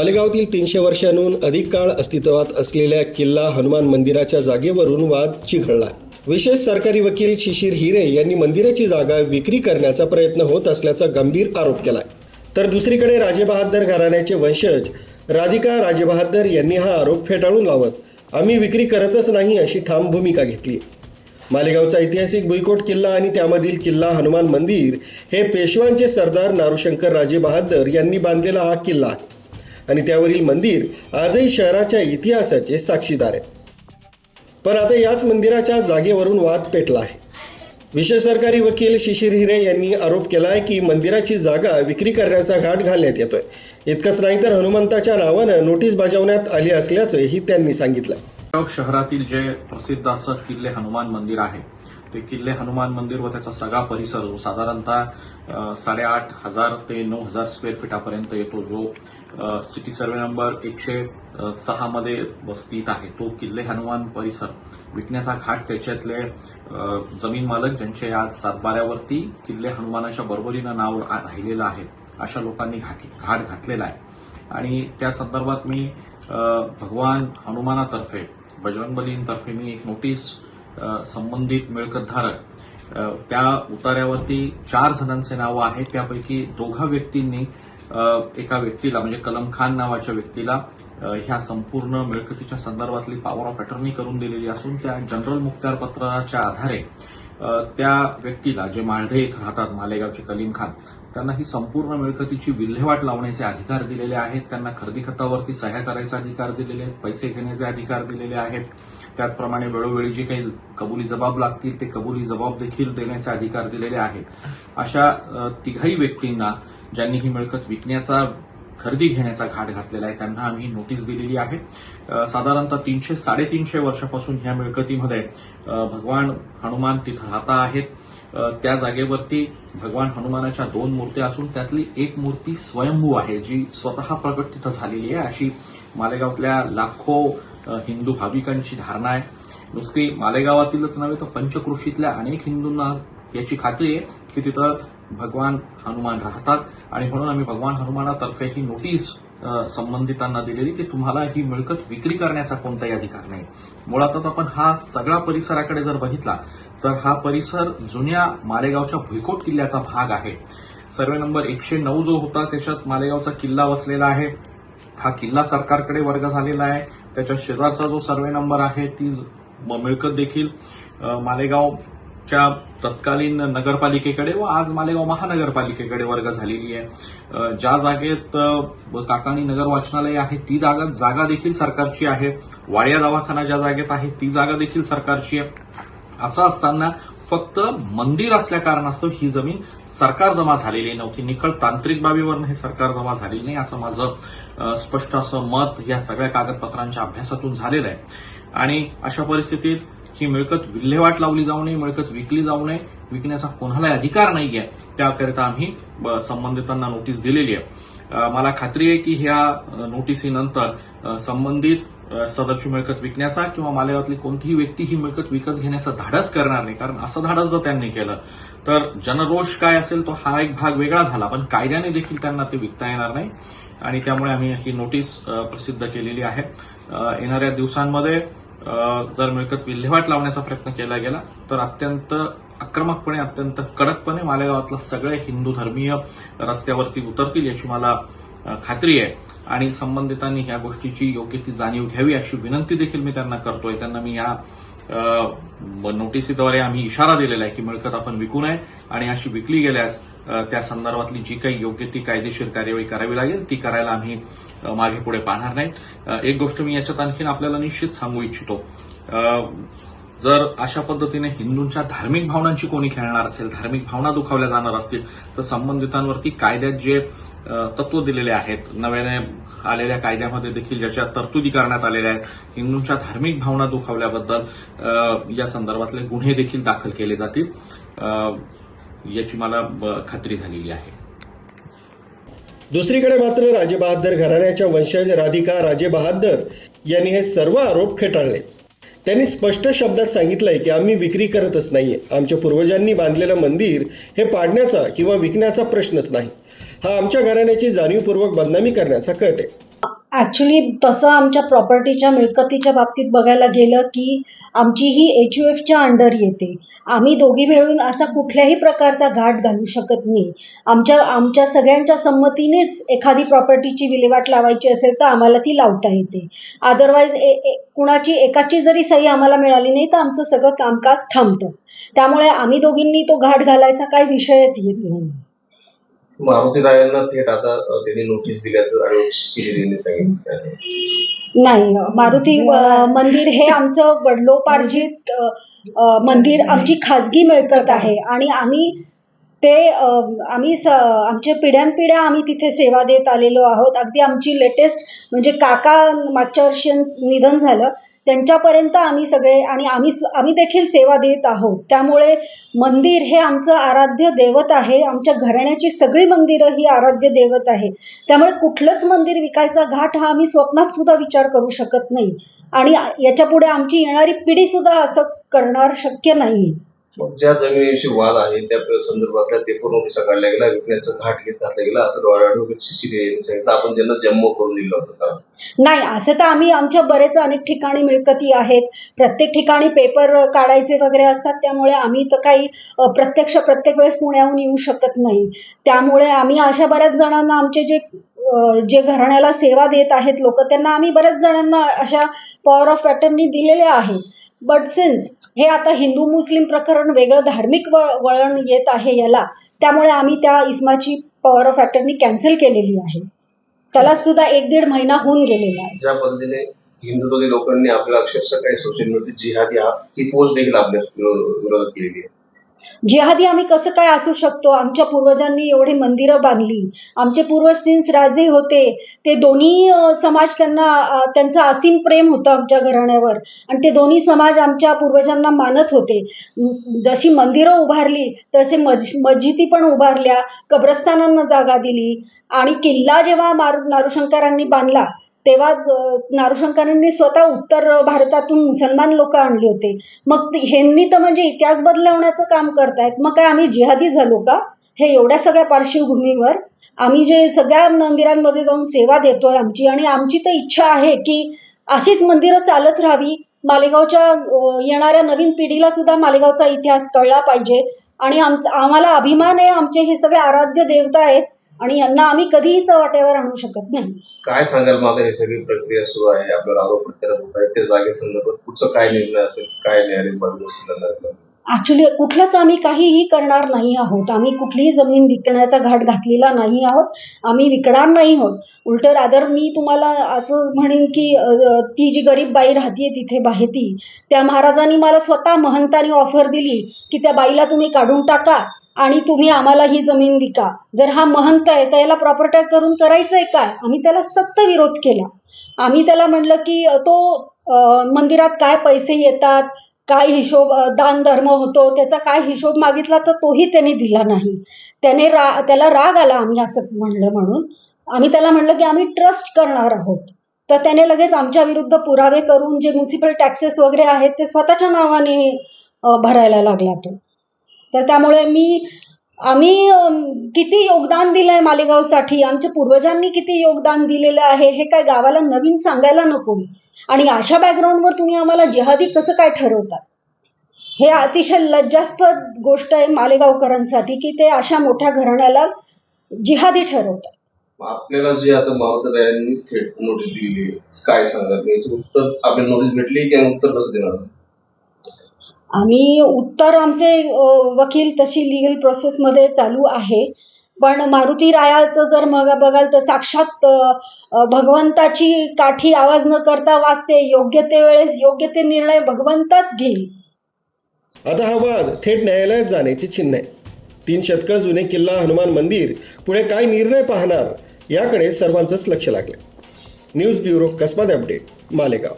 मालेगावातील तीनशे वर्षांहून अधिक काळ अस्तित्वात असलेल्या किल्ला हनुमान मंदिराच्या जागेवरून वाद चिघळला. विशेष सरकारी वकील शिशिर हिरे यांनी मंदिराची जागा विक्री करण्याचा प्रयत्न होत असल्याचा गंभीर आरोप केला तर दुसरीकडे राजेबहादर घराण्याचे वंशज राधिका राजेबहादर यांनी हा आरोप फेटाळून लावत आम्ही विक्री करतच नाही अशी ठाम भूमिका घेतली. मालेगावचा ऐतिहासिक भुईकोट किल्ला आणि त्यामधील किल्ला हनुमान मंदिर हे पेशवांचे सरदार नारूशंकर राजे बहादर यांनी बांधलेला हा किल्ला आहे. आणि त्यावरील मंदिर आजही शहराच्या इतिहासाचे साक्षीदार आहे. पण आता याच मंदिराच्या जागेवरून वाद पेटला आहे. विशेष सरकारी वकील शिशिर हिरे यांनी आरोप केला आहे की मंदिराची जागा विक्री करण्याचा घाट घालण्यात येतोय. इतकंच नाही तर हनुमंताच्या नावानं नोटीस बजावण्यात आली असल्याचंही त्यांनी सांगितलं शहरातील जे प्रसिद्ध असं किल्ले हनुमान मंदिर आहे ते किल्ले हनुमान मंदिर व त्याचा सगळा परिसर जो साधारणतः साडेआठ हजार ते नऊ हजार स्क्वेअर फिटापर्यंत येतो जो सिटी सर्वे नंबर एकशे सहामध्ये सहा मध्ये आहे. तो किल्ले हनुमान परिसर. विकण्याचा घाट त्याच्यातले जमीन मालक ज्यांचे आज सातबाऱ्यावरती किल्ले हनुमानाच्या बरोबरीनं नाव राहिलेलं आहे अशा लोकांनी घाट घाट घातलेला आहे. आणि त्या संदर्भात मी भगवान हनुमानातर्फे बजरंगबलींतर्फे मी एक नोटीस संबंधित मिळकतधारक त्या उतार्यावरती चार जणांचे नावं आहेत. त्यापैकी दोघा व्यक्तींनी एका व्यक्तीला म्हणजे कलम खान नावाच्या व्यक्तीला ह्या संपूर्ण मिळकतीच्या संदर्भातली पॉवर ऑफ अटर्नी करून दिलेली असून त्या जनरल मुख्यारपत्राच्या आधारे त्या व्यक्तीला जे माळधे इथं राहतात मालेगावचे कलीम खान त्यांना ही संपूर्ण मिळकतीची विल्हेवाट लावण्याचे अधिकार दिलेले आहेत. त्यांना खरेदी खतावरती सह्या करायचा अधिकार दिलेले आहेत पैसे घेण्याचे अधिकार दिलेले आहेत. त्याचप्रमाणे वेळोवेळी जे काही कबुली जबाब लागतील ते कबुली जबाब देखील देण्याचे अधिकार दिलेले आहेत. अशा तिघाही व्यक्तींना ज्यांनी ही मिळकत विकण्याचा खरेदी घेण्याचा घाट घातलेला आहे त्यांना आम्ही नोटीस दिलेली आहे. साधारणतः तीनशे साडेतीनशे वर्षापासून ह्या मिळकतीमध्ये भगवान हनुमान तिथं राहता आहेत. त्या जागेवरती भगवान हनुमानाच्या दोन मूर्त्या असून त्यातली एक मूर्ती स्वयंभू आहे जी स्वतः प्रकट तिथं झालेली आहे. अशी मालेगावातल्या लाखो हिंदू भाविकांची धारणा आहे. नुसती मालेगावातीलच नव्हे तर पंचकृषीतल्या अनेक हिंदूंना याची खात्री आहे की तिथं भगवान हनुमान राहतात. आणि म्हणून आम्ही भगवान हनुमानातर्फे ही नोटीस संबंधितांना दिलेली की तुम्हाला ही मिळकत विक्री करण्याचा कोणताही अधिकार नाही. मुळातच आपण हा सगळा परिसराकडे जर बघितला तर हा परिसर जुन्या मालेगावच्या भुईकोट किल्ल्याचा भाग आहे. सर्वे नंबर एकशे नऊ जो होता त्याच्यात मालेगावचा किल्ला वसलेला आहे. हा किल्ला सरकारकडे वर्ग झालेला आहे. त्याच्या शेजारचा जो सर्वे नंबर आहे ती मिळकत देखील मालेगाव च्या तत्कालीन नगरपालिकेकडे व आज मालेगाव महानगरपालिकेकडे वर्ग झालेली आहे. ज्या जागेत काकाणी नगर वाचनालय आहे ती जागा जागा देखील सरकारची आहे. वाड्या दवाखाना ज्या जागेत आहे ती जागा देखील सरकारची आहे. असं असताना फक्त मंदिर असल्या कारणास्तव ही जमीन सरकार जमा झालेली नव्हती. निखळ तांत्रिक बाबीवरनं हे सरकार जमा झालेली नाही असं माझं स्पष्ट असं मत या सगळ्या कागदपत्रांच्या अभ्यासातून झालेलं आहे. आणि अशा परिस्थितीत ही मिळकत विल्हेवाट लावली जाऊ नये मिळकत विकली जाऊ नये विकण्याचा कोणालाही अधिकार नाही आहे त्याकरिता आम्ही ब- संबंधितांना नोटीस दिलेली आहे. मला खात्री आहे की ह्या नोटीसीनंतर नोटिसीनंतर संबंधित सदरची मिळकत विकण्याचा किंवा मालेगावातली कोणतीही व्यक्ती ही मिळकत विकत घेण्याचा धाडस करणार नाही कारण असं धाडस जर त्यांनी केलं तर जनरोष काय असेल तो हा एक भाग वेगळा झाला पण कायद्याने देखील त्यांना ते विकता येणार नाही. आणि त्यामुळे आम्ही ही नोटीस प्रसिद्ध केलेली आहे. येणाऱ्या दिवसांमध्ये जर मिळकत विल्हेवाट लावण्याचा प्रयत्न केला गेला तर अत्यंत आक्रमकपणे अत्यंत कडकपणे मालेगावातला सगळे हिंदू धर्मीय रस्त्यावरती उतरतील याची मला खात्री आहे. आणि संबंधितांनी ह्या गोष्टीची योग्य ती जाणीव घ्यावी अशी विनंती देखील मी त्यांना करतोय. त्यांना मी या नोटिसीद्वारे आम्ही इशारा दिलेला आहे की मिळकत आपण विकू नये. आणि अशी विकली गेल्यास त्या संदर्भातली जी काही योग्य ती कायदेशीर कार्यवाही करावी लागेल ती करायला आम्ही मागे पुढे पाहणार नाही एक गोष्ट मी याच्यात आणखीन आपल्याला निश्चित सांगू इच्छितो. जर अशा पद्धतीने हिंदूंच्या धार्मिक भावनांची कोणी खेळणार असेल धार्मिक भावना दुखावल्या जाणार असतील तर संबंधितांवरती कायद्यात जे तत्व दिलेले आहेत नव्याने आलेल्या कायद्यामध्ये देखील ज्याच्या तरतुदी करण्यात आलेल्या आहेत हिंदूंच्या धार्मिक भावना दुखावल्याबद्दल या संदर्भातले गुन्हे देखील दाखल केले जातील. याची मला ब- खात्री झालेली आहे. दुसरीकडे मात्र राजेबहादर घराण्याच्या वंशज राधिका राजेबहादर यांनी हे सर्व आरोप फेटाळले. त्यांनी स्पष्ट शब्दात सांगितलंय की आम्ही विक्री करतच नाहीये. आमच्या पूर्वजांनी बांधलेलं मंदिर हे पाडण्याचा किंवा विकण्याचा प्रश्नच नाही. हा आमच्या घराण्याची जाणीवपूर्वक बदनामी करण्याचा कट आहे. ॲक्च्युली तसं आमच्या प्रॉपर्टीच्या मिळकतीच्या बाबतीत बघायला गेलं की आमची ही एच यू एफच्या अंडर येते. आम्ही दोघी मिळून असा कुठल्याही प्रकारचा घाट घालू शकत नाही. आमच्या आमच्या सगळ्यांच्या संमतीनेच एखादी प्रॉपर्टीची विल्हेवाट लावायची असेल तर आम्हाला ती लावता येते. अदरवाईज ए ए कुणाची एकाची जरी सही आम्हाला मिळाली नाही तर आमचं सगळं कामकाज थांबतं. त्यामुळे आम्ही दोघींनी तो घाट घालायचा काही विषयच येत नाही. मारुती रायांना थेट आता त्यांनी नोटीस दिल्याचं आणि सांगितलं. नाही मारुती मंदिर हे आमचं वडलोपार्जित मंदिर आमची खाजगी मिळकत आहे. आणि आम्ही ते आम्ही स आमच्या पिढ्यानपिढ्या आम्ही तिथे सेवा देत आलेलो आहोत. अगदी आमची लेटेस्ट म्हणजे काका मागच्या वर्षी निधन झालं. त्यांच्यापर्यंत आम्ही सगळे आणि आम्ही आम्ही देखील सेवा देत आहोत. त्यामुळे मंदिर हे आमचं आराध्य दैवत आहे. आमच्या घराण्याची सगळी मंदिरं ही आराध्य दैवत आहे. त्यामुळे कुठलंच मंदिर विकायचा घाट हा आम्ही स्वप्नात सुद्धा विचार करू शकत नाही. आणि याच्यापुढे आमची येणारी पिढी सुद्धा असं करणार शक्य नाही. मग ज्या जमिनीविषयी वाद आहे त्या संदर्भातला ते पूर्ण पैसा काढला गेला विकण्याचा घाट घेत घातला गेला असं ऍडव्होकेट शिशिर यांनी सांगितलं. आपण त्यांना जम्मू करून दिलं होतं का? नाही असं तर आम्ही आमच्या बरेच अनेक ठिकाणी मिळकती आहेत. प्रत्येक ठिकाणी पेपर काढायचे वगैरे असतात त्यामुळे आम्ही तर काही प्रत्यक्ष प्रत्येक वेळेस पुण्याहून येऊ शकत नाही. त्यामुळे आम्ही अशा बऱ्याच जणांना आमचे जे जे घराण्याला सेवा देत आहेत लोक त्यांना आम्ही बऱ्याच जणांना अशा पॉवर ऑफ अटर्नी दिलेल्या आहेत. बट सिन्स हे आता हिंदू मुस्लिम प्रकरण वेगळं धार्मिक व वळण येत आहे याला त्यामुळे आम्ही त्या इस्माची पॉवर ऑफ अटर्नी कॅन्सल केलेली आहे. त्याला सुद्धा एक दीड महिना होऊन गेलेला आहे. ज्या पद्धतीने हिंदू लोकांनी आपल्या अक्षरशः काही सोशल मीडिया जिहाद या ही पोस्ट देखील आपल्या विरोधात केलेली आहे. जिहादी आम्ही कसं काय असू शकतो? आमच्या पूर्वजांनी एवढी मंदिरं बांधली. आमचे पूर्वज सिन्स राजे होते ते दोन्ही समाज त्यांना त्यांचं असीम प्रेम होतं आमच्या घराण्यावर. आणि ते दोन्ही समाज आमच्या पूर्वजांना मानत होते. जशी मंदिरं उभारली तसे मज मस्जिदी पण उभारल्या कब्रस्तानांना जागा दिली. आणि किल्ला जेव्हा मारू नारुशंकरांनी बांधला तेव्हा अ, नारूशंकरांनी स्वतः उत्तर भारतातून मुसलमान लोक आणले होते. मग ह्यांनी तर म्हणजे इतिहास बदलवण्याचं काम करतायत. मग काय आम्ही जिहादी झालो का? हे एवढ्या सगळ्या पार्श्वभूमीवर आम्ही जे सगळ्या मंदिरांमध्ये जाऊन सेवा देतोय आमची आणि आमची तर इच्छा आहे की अशीच मंदिरं चालत राहावी. मालेगावच्या येणाऱ्या नवीन पिढीला सुद्धा मालेगावचा इतिहास कळला पाहिजे. आणि आमचा आम्हाला अभिमान आहे आमचे हे सगळे आराध्य देवता आहेत. आणि यांना आम्ही कधीही वाटेवर आणू शकत नाही. काय सांगाल मग आता ही सगळी प्रक्रिया सुरू आहे? आपल्याला आरोप प्रत्यारोप होत आहेत. त्या जागेसंदर्भात पुढचा काय निर्णय असेल? काय न्यायालयीन बाजू ऍक्च्युली कुठलंच आम्ही काहीही करणार नाही आहोत. आम्ही कुठलीही जमीन विकण्याचा घाट घातलेला नाही आहोत. आम्ही विकणार नाही आहोत. उलट रादर मी तुम्हाला असं म्हणेन की ती जी गरीब बाई राहतीये तिथे बाहेती. त्या महाराजांनी मला स्वतः महंतानी ऑफर दिली की त्या बाईला तुम्ही काढून टाका. आणि तुम्ही आम्हाला ही जमीन विका. जर हा महंत आहे तर याला प्रॉपर्टी करून करायचंय काय? आम्ही त्याला सक्त विरोध केला. आम्ही त्याला म्हणलं की तो मंदिरात काय पैसे येतात काय हिशोब दान धर्म होतो त्याचा काय हिशोब मागितला तर तोही त्याने दिला नाही. त्याने रा त्याला राग आला आम्ही असं म्हणलं म्हणून. आम्ही त्याला म्हणलं की आम्ही ट्रस्ट करणार आहोत. तर त्याने लगेच आमच्या विरुद्ध पुरावे करून जे म्युन्सिपल टॅक्सेस वगैरे आहेत ते स्वतःच्या नावाने भरायला लागला तो. तर त्यामुळे मी आम्ही किती योगदान दिलं आहे मालेगावसाठी? आमच्या पूर्वजांनी किती योगदान दिलेलं आहे? हे काय गावाला नवीन सांगायला नको आणि अशा बॅकग्राऊंडवर तुम्ही आम्हाला जिहादी कसं काय ठरवतात हे अतिशय लज्जास्पद गोष्ट आहे मालेगावकरांसाठी की ते अशा मोठ्या घराण्याला जिहादी ठरवतात. आपल्याला जे आता मारुती थेट नोटीस दिली काय सांगतात याचं उत्तर आपल्याला नोटीस भेटली की उत्तर कसं देणार? आम्ही उत्तर आमचे वकील तशी लिगल प्रोसेसमध्ये चालू आहे. पण मारुती रायाचं जर मग बघाल तर साक्षात भगवंताची काठी आवाज न करता वाचते. योग्य ते वेळेस योग्य ते निर्णय भगवंताच घेईल. आता हा वाद थेट न्यायालयात जाण्याची चिन्ह आहे. तीन शतकं जुने किल्ला हनुमान मंदिर पुढे काय निर्णय पाहणार याकडे सर्वांचंच लक्ष लागलं न्यूज ब्युरो कसबात अपडेट मालेगाव.